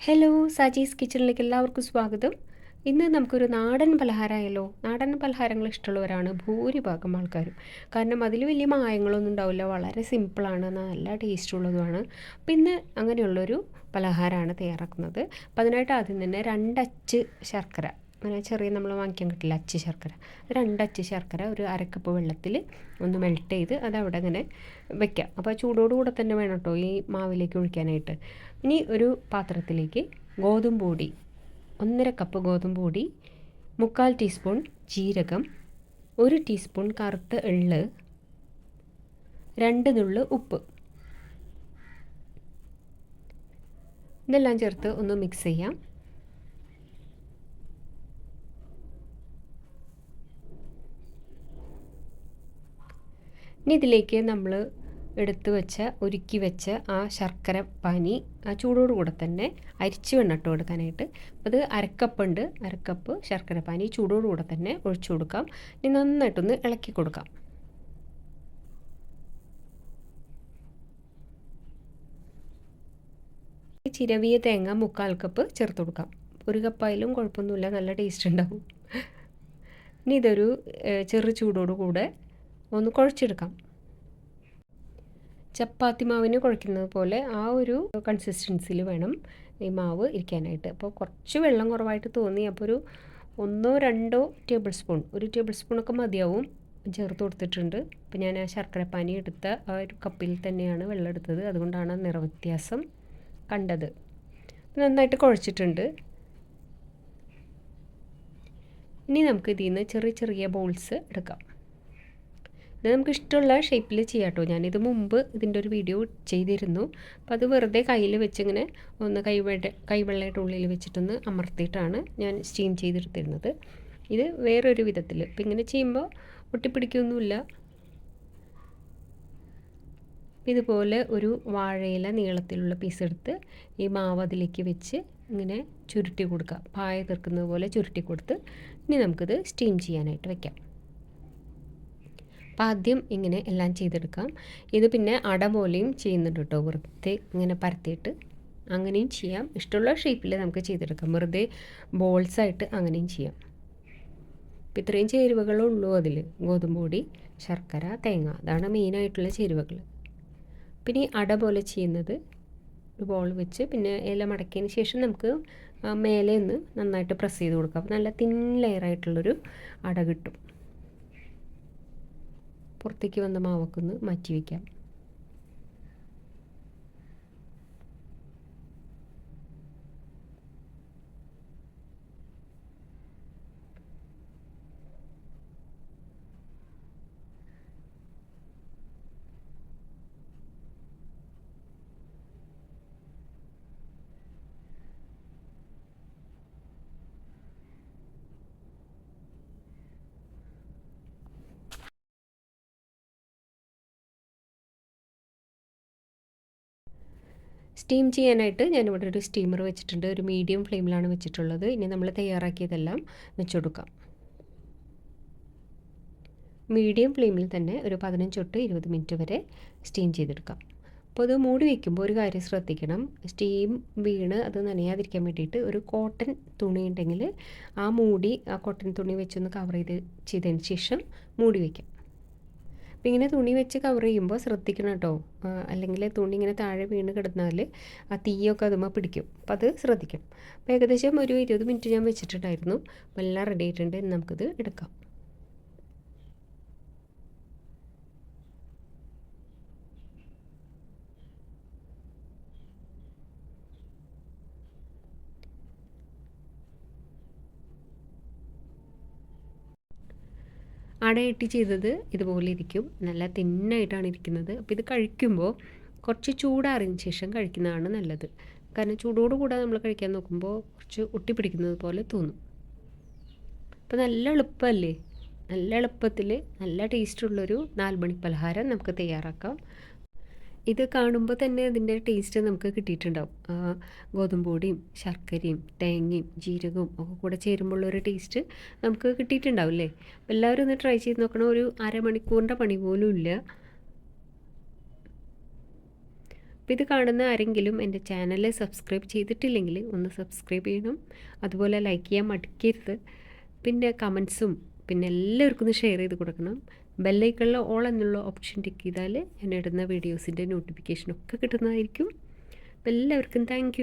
Hello Saji's കിച്ചണിലേക്ക് എല്ലാവർക്കും സ്വാഗതം. ഇന്ന് നമുക്കൊരു നാടൻ പലഹാരമായല്ലോ. നാടൻ പലഹാരങ്ങൾ ഇഷ്ടമുള്ളവരാണ് ഭൂരിഭാഗം ആൾക്കാരും. കാരണം അതിൽ വലിയ മായങ്ങളൊന്നും ഉണ്ടാവില്ല. വളരെ സിമ്പിളാണ് നല്ല ടേസ്റ്റുള്ളതുമാണ് പിന്നെ അങ്ങനെയുള്ളൊരു പലഹാരമാണ് തയ്യാറാക്കുന്നത്. അപ്പം അതിനായിട്ട് ആദ്യം തന്നെ രണ്ടച്ച് ശർക്കര. അങ്ങനെ ചെറിയ നമ്മൾ വാങ്ങിക്കാൻ കിട്ടില്ല അച്ച് ശർക്കര. രണ്ടച്ച് ശർക്കര ഒരു അരക്കപ്പ് വെള്ളത്തിൽ ഒന്ന് മെൽറ്റ് ചെയ്ത് അത് അവിടെ അങ്ങനെ വെക്കാം. അപ്പോൾ ചൂടോടുകൂടെ തന്നെ വേണം കേട്ടോ ഈ മാവിലേക്ക് ഒഴിക്കാനായിട്ട്. ഇനി ഒരു പാത്രത്തിലേക്ക് ഗോതമ്പ് പൊടി ഒന്നര കപ്പ് ഗോതമ്പ് പൊടി മുക്കാൽ ടീസ്പൂൺ ജീരകം ഒരു ടീസ്പൂൺ കറുത്ത എള്ള് രണ്ട് നുള്ള് ഉപ്പ്. ഇതെല്ലാം ചേർത്ത് ഒന്ന് മിക്സ് ചെയ്യാം. ഇനി ഇതിലേക്ക് നമ്മൾ എടുത്തു വെച്ച ഒരുക്കി വെച്ച ആ ശർക്കര പാനി ആ ചൂടോട് കൂടെ തന്നെ അരിച്ച് വെണ്ണട്ട് കൊടുക്കാനായിട്ട്. അത് അരക്കപ്പുണ്ട്. അരക്കപ്പ് ശർക്കര പാനി ചൂടോട് കൂടെ തന്നെ ഒഴിച്ചു കൊടുക്കാം. ഇനി നന്നായിട്ടൊന്ന് ഇളക്കി കൊടുക്കാം. ചിരവിയ തേങ്ങ മുക്കാൽ കപ്പ് ചേർത്ത് കൊടുക്കാം. ഒരു കപ്പായാലും കുഴപ്പമൊന്നുമില്ല. നല്ല ടേസ്റ്റ് ഉണ്ടാവും. ഇനി ഇതൊരു ചെറു ചൂടോട് കൂടെ ഒന്ന് കുഴച്ചെടുക്കാം. ചപ്പാത്തി മാവിന് കുഴയ്ക്കുന്നത് പോലെ ആ ഒരു കൺസിസ്റ്റൻസിയിൽ വേണം ഈ മാവ് ഇരിക്കാനായിട്ട്. അപ്പോൾ കുറച്ച് വെള്ളം കുറവായിട്ട് തോന്നി. അപ്പോൾ ഒരു ഒന്നോ രണ്ടോ ടേബിൾ സ്പൂൺ ഒരു ടേബിൾ സ്പൂണൊക്കെ മതിയാവും ചേർത്ത് കൊടുത്തിട്ടുണ്ട്. അപ്പോൾ ഞാൻ ആ ശർക്കരപ്പാനി എടുത്ത ആ ഒരു കപ്പിൽ തന്നെയാണ് വെള്ളം എടുത്തത്. അതുകൊണ്ടാണ് നിറവ്യത്യാസം കണ്ടത്. നന്നായിട്ട് കുഴച്ചിട്ടുണ്ട്. ഇനി നമുക്ക് ഇതിൽ നിന്ന് ചെറിയ ചെറിയ ബോൾസ് എടുക്കാം. ഇത് നമുക്ക് ഇഷ്ടമുള്ള ഷേപ്പിൽ ചെയ്യാം കേട്ടോ ഞാനിത് മുമ്പ് ഇതിന്റെ ഒരു വീഡിയോ ചെയ്തിരുന്നു. അപ്പോൾ അത് വെറുതെ കയ്യിൽ വെച്ചിങ്ങനെ ഒന്ന് കൈവെള്ള കൈവെള്ളയുടെ ഉള്ളിൽ വെച്ചിട്ടൊന്ന് അമർത്തിയിട്ടാണ് ഞാൻ സ്റ്റീം ചെയ്തെടുത്തിരുന്നത്. ഇത് വേറൊരു വിധത്തിൽ ഇപ്പം ഇങ്ങനെ ചെയ്യുമ്പോൾ ഒട്ടിപ്പിടിക്കൊന്നുമില്ല ഇതുപോലെ ഒരു വാഴയില നീളത്തിലുള്ള പീസ് എടുത്ത് ഈ മാവ് അതിലേക്ക് വെച്ച് ഇങ്ങനെ ചുരുട്ടി കൊടുക്കുക പായ തീർക്കുന്നത് പോലെ ചുരുട്ടി കൊടുത്ത് ഇനി നമുക്കിത് സ്റ്റീം ചെയ്യാനായിട്ട് വെക്കാം. അപ്പോൾ ആദ്യം ഇങ്ങനെ എല്ലാം ചെയ്തെടുക്കാം. ഇത് പിന്നെ അട പോലെയും ചെയ്യുന്നുണ്ട് കേട്ടോ. വെറുതെ ഇങ്ങനെ പരത്തിയിട്ട് അങ്ങനെയും ചെയ്യാം. ഇഷ്ടമുള്ള ഷേപ്പിൽ നമുക്ക് ചെയ്തെടുക്കാം. വെറുതെ ബോൾസായിട്ട് അങ്ങനെയും ചെയ്യാം. അപ്പോൾ ഇത്രയും ചേരുവകളുള്ളൂ അതിൽ ഗോതമ്പ് പൊടി ശർക്കര തേങ്ങ. അതാണ് മെയിനായിട്ടുള്ള ചേരുവകൾ പിന്നെ അട പോലെ ചെയ്യുന്നത് ഒരു ബോൾ വെച്ച് പിന്നെ ഇല മടക്കിയതിന് ശേഷം നമുക്ക് മേലെ ഒന്ന് നന്നായിട്ട് പ്രസ് ചെയ്ത് കൊടുക്കാം. അപ്പോൾ നല്ല തിൻ ലെയറായിട്ടുള്ളൊരു അട കിട്ടും. പുറത്തേക്ക് വന്ന മാവൊക്കെ ഒന്ന് മാറ്റി വയ്ക്കാം സ്റ്റീം ചെയ്യാനായിട്ട് ഞാനിവിടെ ഒരു സ്റ്റീമർ വെച്ചിട്ടുണ്ട്. ഒരു മീഡിയം ഫ്ലെയിമിലാണ് വെച്ചിട്ടുള്ളത്. ഇനി നമ്മൾ തയ്യാറാക്കിയതെല്ലാം വെച്ചുകൊടുക്കാം മീഡിയം ഫ്ലെയിമിൽ തന്നെ ഒരു പതിനഞ്ച് തൊട്ട് ഇരുപത് മിനിറ്റ് വരെ സ്റ്റീം ചെയ്തെടുക്കാം. അപ്പോൾ അത് മൂടി വയ്ക്കുമ്പോൾ ഒരു കാര്യം ശ്രദ്ധിക്കണം. സ്റ്റീം വീണ് അത് നനയാതിരിക്കാൻ വേണ്ടിയിട്ട് ഒരു കോട്ടൺ തുണി ഉണ്ടെങ്കിൽ ആ മൂടി ആ കോട്ടൺ തുണി വെച്ചൊന്ന് കവർ ചെയ്ത് ചെയ്തതിന് ശേഷം മൂടി വയ്ക്കാം അപ്പം ഇങ്ങനെ തുണി വെച്ച് കവർ ചെയ്യുമ്പോൾ ശ്രദ്ധിക്കണം കേട്ടോ. അല്ലെങ്കിൽ തുണി ഇങ്ങനെ താഴെ വീണ് കിടന്നാൽ ആ തീയൊക്കെ അതുമ്പോൾ പിടിക്കും. അപ്പോൾ അത് ശ്രദ്ധിക്കണം. അപ്പോൾ ഏകദേശം ഒരു ഇരുപത് മിനിറ്റ് ഞാൻ വെച്ചിട്ടുണ്ടായിരുന്നു. അപ്പോൾ എല്ലാം റെഡി ആയിട്ടുണ്ട്. നമുക്കിത് എടുക്കാം. അടയിട്ട് ചെയ്തത് ഇതുപോലെ ഇരിക്കും. നല്ല തിന്നായിട്ടാണ് ഇരിക്കുന്നത്. അപ്പോൾ ഇത് കഴിക്കുമ്പോൾ കുറച്ച് ചൂടാറിയതിന് ശേഷം കഴിക്കുന്നതാണ് നല്ലത്. കാരണം ചൂടോട് കൂടെ നമ്മൾ കഴിക്കാൻ നോക്കുമ്പോൾ കുറച്ച് ഒട്ടിപ്പിടിക്കുന്നത് പോലെ തോന്നും. അപ്പോൾ നല്ല എളുപ്പമല്ലേ? നല്ല എളുപ്പത്തിൽ നല്ല ടേസ്റ്റുള്ളൊരു നാൽമണി പലഹാരം നമുക്ക് തയ്യാറാക്കാം. ഇത് കാണുമ്പോൾ തന്നെ അതിന്റെ ടേസ്റ്റ് നമുക്ക് കിട്ടിയിട്ടുണ്ടാവും. ഗോതമ്പ് പൊടിയും ശർക്കരയും തേങ്ങയും ജീരകവും ഒക്കെ കൂടെ ചേരുമ്പോഴുള്ളൊരു ടേസ്റ്റ് നമുക്ക് കിട്ടിയിട്ടുണ്ടാവും അല്ലേ എല്ലാവരും ഒന്ന് ട്രൈ ചെയ്ത് നോക്കണം. ഒരു അരമണിക്കൂറിന്റെ പണി പോലും ഇല്ല. ഇത് കാണുന്ന ആരെങ്കിലും എന്റെ ചാനൽ സബ്സ്ക്രൈബ് ചെയ്തിട്ടില്ലെങ്കിൽ ഒന്ന് സബ്സ്ക്രൈബ് ചെയ്യണം. അതുപോലെ ലൈക്ക് ചെയ്യാൻ മടിക്കരുത്. പിന്നെ കമൻസും പിന്നെ എല്ലാവർക്കും ഒന്ന് ഷെയർ ചെയ്ത് കൊടുക്കണം. ബെല്ലൈക്കണിൽ ഓൾ എന്നുള്ള ഓപ്ഷൻ ടിക്ക് ചെയ്താൽ ഞാൻ ഇടുന്ന വീഡിയോസിന്റെ നോട്ടിഫിക്കേഷനൊക്കെ കിട്ടുന്നതായിരിക്കും. അപ്പോൾ എല്ലാവർക്കും താങ്ക്